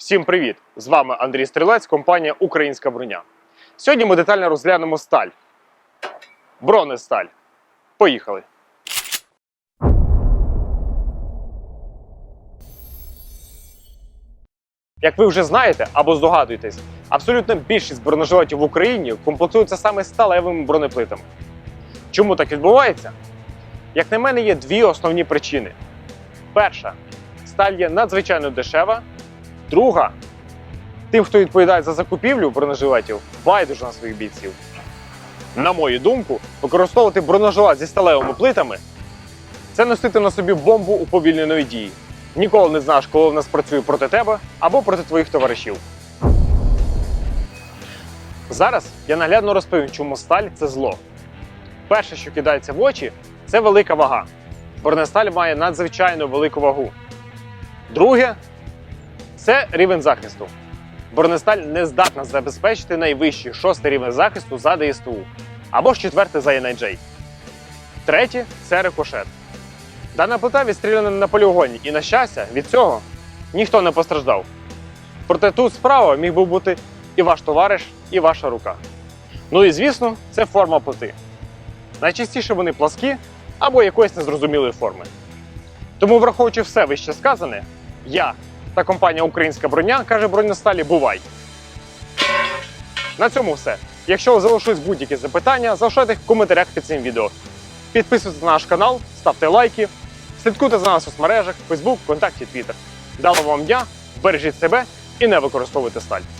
Всім привіт! З вами Андрій Стрілець, компанія Українська броня. Сьогодні ми детально розглянемо сталь. Бронесталь. Поїхали! Як ви вже знаєте або здогадуєтесь, абсолютно більшість бронежилетів в Україні комплектуються саме сталевими бронеплитами. Чому так відбувається? Як на мене, є дві основні причини. Перша сталь є надзвичайно дешева. Друга тим, хто відповідає за закупівлю бронежилетів, байдуже на своїх бійців. На мою думку, використовувати бронежилет зі сталевими плитами це носити на собі бомбу уповільненої дії. Ніколи не знаєш, коли вона спрацює проти тебе або проти твоїх товаришів. Зараз я наглядно розповім, чому сталь це зло. Перше, що кидається в очі, це велика вага. Бронесталь має надзвичайно велику вагу. Друге це рівень захисту. Бронесталь не здатна забезпечити найвищий шостий рівень захисту за ДСТУ або ж четвертий за NIJ. Третє це рикошет. Дана плита відстріляна на полігоні, і, на щастя, від цього ніхто не постраждав. Проте тут справа міг би бути і ваш товариш, і ваша рука. Ну і звісно, це форма плити. Найчастіше вони пласкі або якоїсь незрозумілої форми. Тому, враховуючи все вище сказане, я та компанія Українська броня каже бронесталі бувай. На цьому все. Якщо залишились будь-які запитання, залишайте їх в коментарях під цим відео. Підписуйтесь на наш канал, ставте лайки, слідкуйте за нас у соцмережах, Facebook, ВКонтакті, Twitter. Дало вам дня, бережіть себе і не використовуйте сталь.